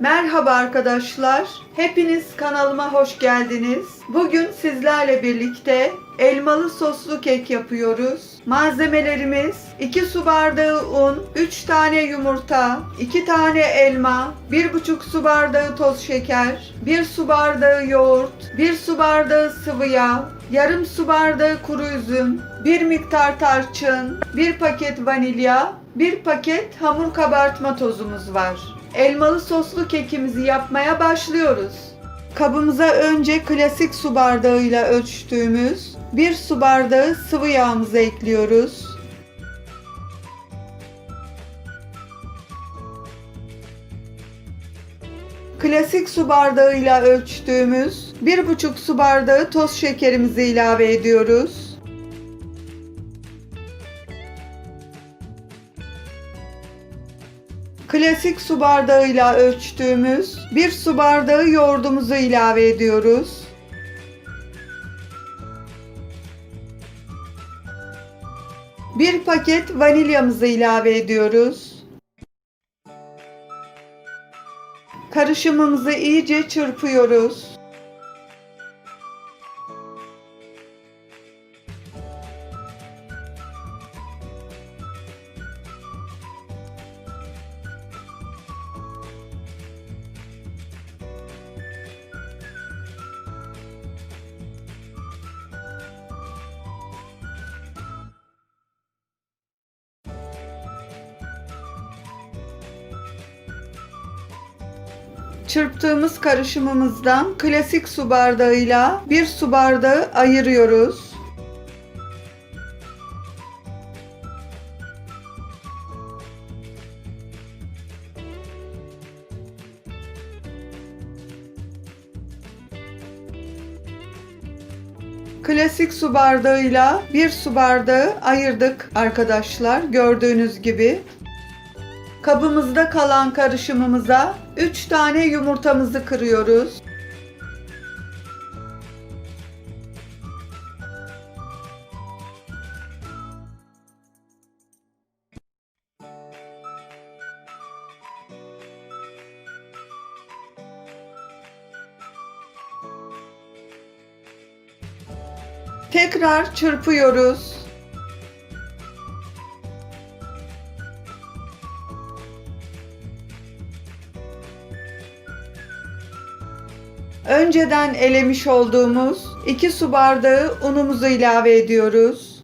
Merhaba arkadaşlar. Hepiniz kanalıma hoş geldiniz. Bugün sizlerle birlikte elmalı soslu kek yapıyoruz. Malzemelerimiz 2 su bardağı un, 3 tane yumurta, 2 tane elma, 1,5 su bardağı toz şeker, 1 su bardağı yoğurt, 1 su bardağı sıvı yağ, yarım su bardağı kuru üzüm, 1 miktar tarçın, 1 paket vanilya, 1 paket hamur kabartma tozumuz var. Elmalı soslu kekimizi yapmaya başlıyoruz. Kabımıza önce klasik su bardağıyla ölçtüğümüz 1 su bardağı sıvı yağımızı ekliyoruz. Klasik su bardağıyla ölçtüğümüz 1,5 su bardağı toz şekerimizi ilave ediyoruz. Klasik su bardağıyla ölçtüğümüz 1 su bardağı yoğurdumuzu ilave ediyoruz. Bir paket vanilyamızı ilave ediyoruz. Karışımımızı iyice çırpıyoruz. Çırptığımız karışımımızdan klasik su bardağıyla bir su bardağı ayırıyoruz. Klasik su bardağıyla bir su bardağı ayırdık arkadaşlar gördüğünüz gibi. Kabımızda kalan karışımımıza 3 tane yumurtamızı kırıyoruz. Tekrar çırpıyoruz. Önceden elemiş olduğumuz 2 su bardağı unumuzu ilave ediyoruz.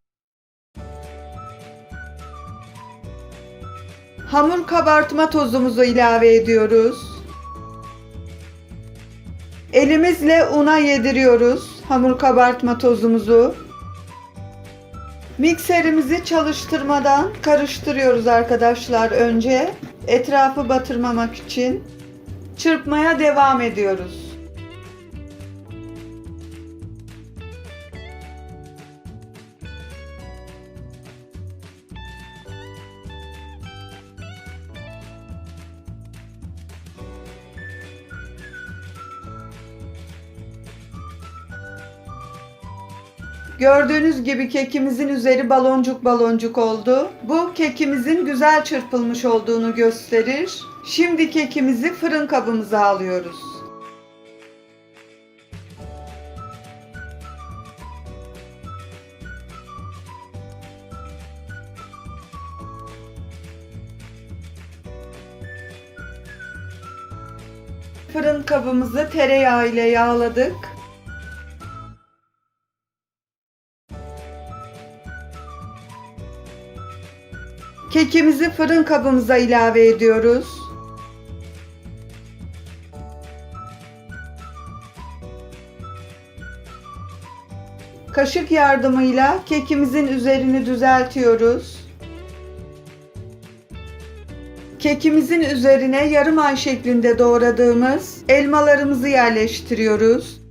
Hamur kabartma tozumuzu ilave ediyoruz. Elimizle una yediriyoruz hamur kabartma tozumuzu. Mikserimizi çalıştırmadan karıştırıyoruz arkadaşlar önce. Etrafı batırmamak için. Çırpmaya devam ediyoruz. Gördüğünüz gibi kekimizin üzeri baloncuk baloncuk oldu. Bu kekimizin güzel çırpılmış olduğunu gösterir. Şimdi kekimizi fırın kabımıza alıyoruz. Fırın kabımızı tereyağı ile yağladık. Kekimizi fırın kabımıza ilave ediyoruz. Kaşık yardımıyla kekimizin üzerini düzeltiyoruz. Kekimizin üzerine yarım ay şeklinde doğradığımız elmalarımızı yerleştiriyoruz.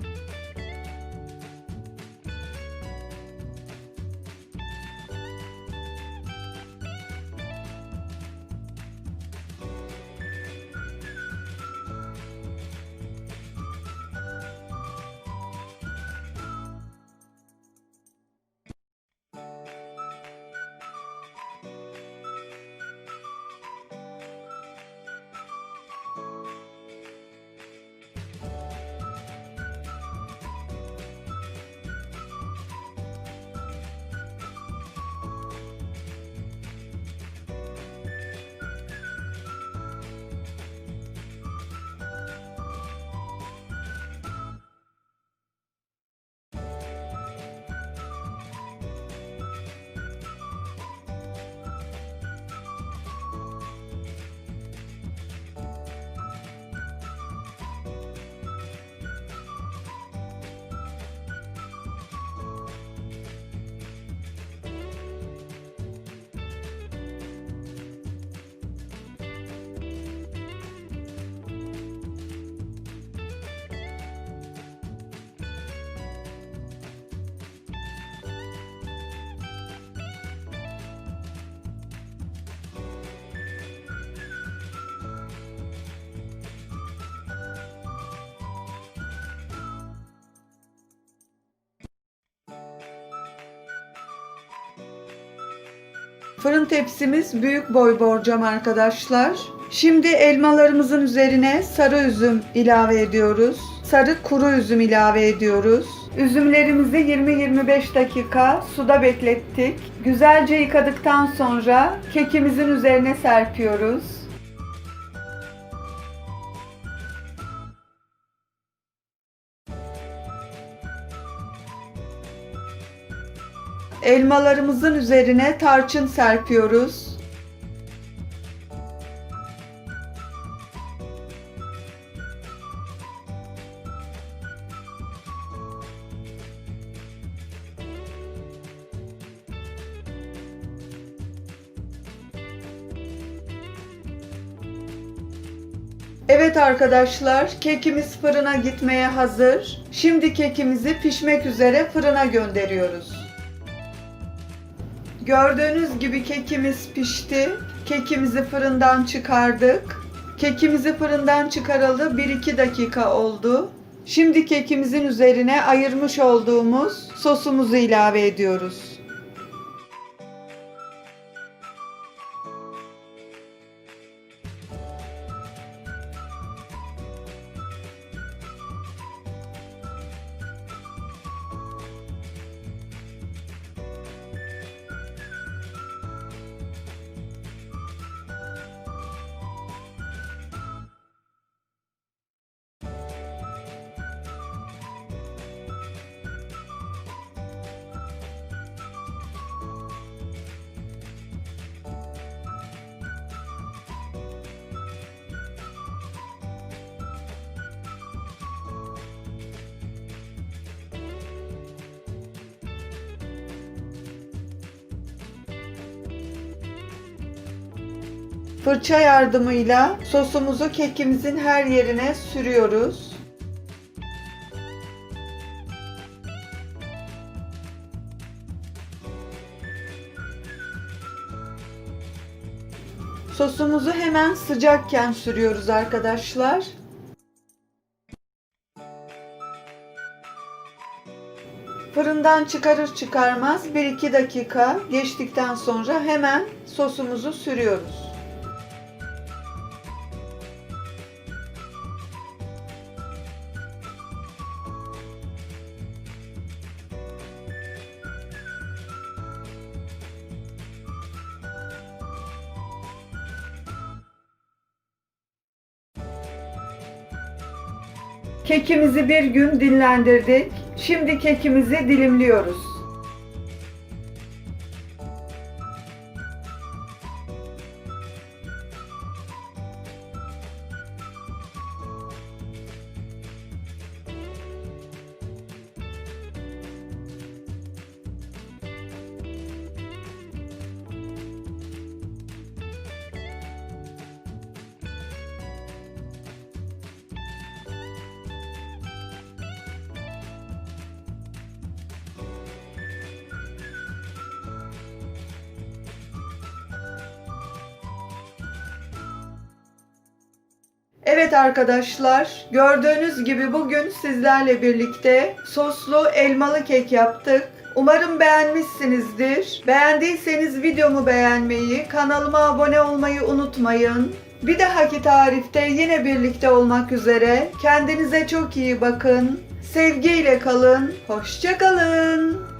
Fırın tepsimiz büyük boy borcam arkadaşlar. Şimdi elmalarımızın üzerine sarı üzüm ilave ediyoruz. Sarı kuru üzüm ilave ediyoruz. Üzümlerimizi 20-25 dakika suda beklettik. Güzelce yıkadıktan sonra kekimizin üzerine serpiyoruz. Elmalarımızın üzerine tarçın serpiyoruz. Evet arkadaşlar, kekimiz fırına gitmeye hazır. Şimdi kekimizi pişmek üzere fırına gönderiyoruz. Gördüğünüz gibi kekimiz pişti. Kekimizi fırından çıkardık. Kekimizi fırından çıkaralı 1-2 dakika oldu. Şimdi kekimizin üzerine ayırmış olduğumuz sosumuzu ilave ediyoruz. Fırça yardımıyla sosumuzu kekimizin her yerine sürüyoruz. Sosumuzu hemen sıcakken sürüyoruz arkadaşlar. Fırından çıkarır çıkarmaz 1-2 dakika geçtikten sonra hemen sosumuzu sürüyoruz. Kekimizi bir gün dinlendirdik. Şimdi kekimizi dilimliyoruz. Evet arkadaşlar, gördüğünüz gibi bugün sizlerle birlikte soslu elmalı kek yaptık. Umarım beğenmişsinizdir. Beğendiyseniz videomu beğenmeyi, kanalıma abone olmayı unutmayın. Bir dahaki tarifte yine birlikte olmak üzere. Kendinize çok iyi bakın. Sevgiyle kalın. Hoşça kalın.